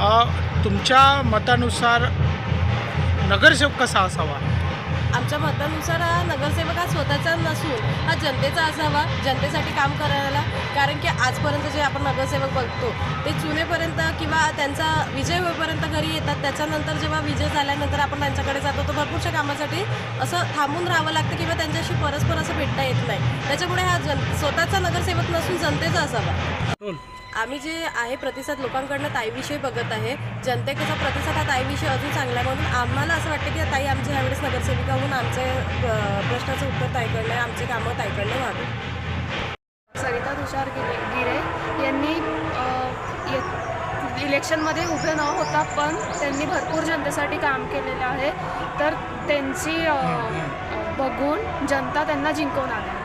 अ, तुमच्या मतानुसार नगरसेवक कसा असावा? आमच्या मतानुसार हा नगरसेवक हा स्वतःचा नसून हा जनतेचा असावा जनतेसाठी काम करायला. कारण की आजपर्यंत जे आपण नगरसेवक बघतो ते चुनेपर्यंत किंवा त्यांचा विजय होईपर्यंत घरी येतात. त्याच्यानंतर जेव्हा विजय झाल्यानंतर आपण त्यांच्याकडे जातो तर भरपूरशा कामासाठी असं थांबून राहावं लागतं किंवा त्यांच्याशी परस्पर असं भेटता येत नाही. त्याच्यामुळे हा जन स्वतःचा नगरसेवक नसून जनतेचा असावा. आम्ही जे आहे प्रतिसाद लोकांकडनं ताईविषयी बघत आहे. जनतेचा प्रतिसाद हा ताईविषयी अजून चांगला आहे. म्हणून आम्हाला असं वाटतं की ताई आमची ह्यावेळेस नगरसेविका होऊन आमचे प्रश्नाचं उत्तर ताईकडनं आहे, आमचे कामं ताईकडनं व्हावे. सरिता तुषार गिरे गिरे यांनी इलेक्शनमध्ये उभे न होता पण त्यांनी भरपूर जनतेसाठी काम केलेलं आहे. तर त्यांची बघून जनता त्यांना जिंकवून आली